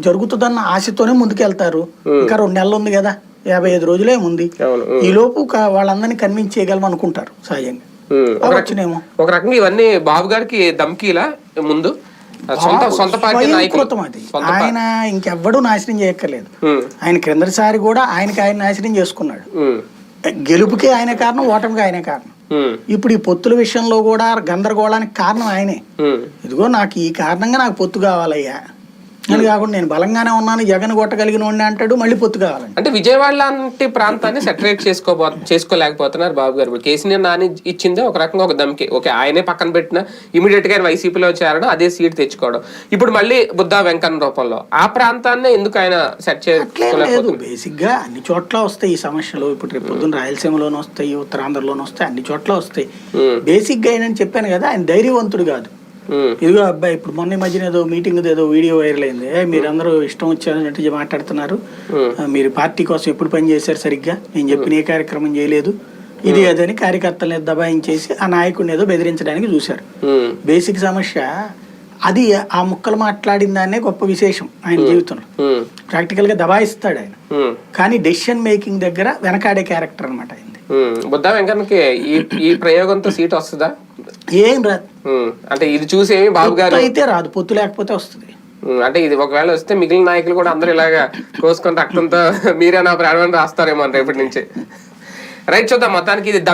జరుగుతుందన్న ఆశతోనే ముందుకెళ్తారు. ఇంకా రెండు నెలలు ఉంది కదా. యాభై ఐదు రోజులే ఉంది. ఈ లోపు వాళ్ళందరినీ కన్విన్స్ చేయగలం అనుకుంటారు సహజంగా. ఒక రకం- వచ్చినేమో ఒక రకంగా ఇవన్నీ బాబు గారికి దమ్కీలా ముందు? ఆయన ఇంకెవ్వడూ నాశనం చేయక్కర్లేదు. ఆయన క్రిందటిసారి కూడా ఆయనకి ఆయన నాశనం చేసుకున్నాడు. గెలుపుకి ఆయనే కారణం ఓటమికి ఆయనే కారణం. ఇప్పుడు ఈ పొత్తుల విషయంలో కూడా గందరగోళానికి కారణం ఆయనే. ఇదిగో నాకు ఈ కారణంగా నాకు పొత్తు కావాలయ్యా. అని కాకుండా నేను బలంగానే ఉన్నాను జగన్ కొట్టగలిగిన వాడిని అంటాడు మళ్ళీ పొత్తు కావాలండి అంటే విజయవాడ లాంటి ప్రాంతాన్ని సెటరేట్ చేసుకోబో చేసుకోలేకపోతున్నారు బాబు గారు. ఇప్పుడు కేసీఆర్ నాని ఇచ్చిందే ఒక రకంగా ఒక దమ్కి ఓకే ఆయనే పక్కన పెట్టిన ఇమీడియట్గా వైసీపీలో చేరడం అదే సీట్ తెచ్చుకోవడం. ఇప్పుడు మళ్ళీ బుద్ధా వెంకన్న రూపంలో. ఆ ప్రాంతాన్ని ఎందుకు ఆయన సెట్ అట్లేం లేదు. చేసుకోలేకపోతున్నారు బేసిక్గా అన్ని చోట్ల వస్తాయి ఈ సమస్యలు. ఇప్పుడు రేపు పొద్దున్న రాయలసీమలోనే వస్తాయి ఉత్తరాంధ్రలోనే వస్తాయి అన్ని చోట్ల వస్తాయి. బేసిక్గా ఏంటని చెప్పాను కదా ఆయన ధైర్యవంతుడు కాదు. ఇదిగో అబ్బాయి ఇప్పుడు మొన్న మధ్యన ఏదో మీటింగ్ ఏదో వీడియో వైరల్ అయింది. మీరందరూ ఇష్టం వచ్చినట్టు మాట్లాడుతున్నారు. మీరు పార్టీ కోసం ఎప్పుడు పని చేశారు సరిగ్గా? నేను చెప్పిన ఏ కార్యక్రమం చేయలేదు. ఇది అదని కార్యకర్తల్ని దబాయించేసి ఆ నాయకుడిని ఏదో బెదిరించడానికి చూశారు. బేసిక్ సమస్య అది ఆ ముక్కలు మాట్లాడిన దాన్నే గొప్ప విశేషం ఆయన జీవితంలో. ప్రాక్టికల్గా దబాయిస్తాడు ఆయన. కానీ డెసిషన్ మేకింగ్ దగ్గర వెనకాడే క్యారెక్టర్ అనమాట ఆయన ఉమ్. బుద్ధా వెంకన్నకి ఈ ఈ ప్రయోగంతో సీట్ వస్తుందా? ఏం రాదు అంటే ఇది చూసి బాబు గారు అయితే రాదు పొత్తు లేకపోతే వస్తుంది. అంటే ఇది ఒకవేళ వస్తే మిగిలిన నాయకులు కూడా అందరూ ఇలాగా కోసుకొని రక్తంతో మీరే నా ప్రాణం రాస్తారేమో రేపటి నుంచి. రైట్ చూద్దాం. మొత్తానికి ఇది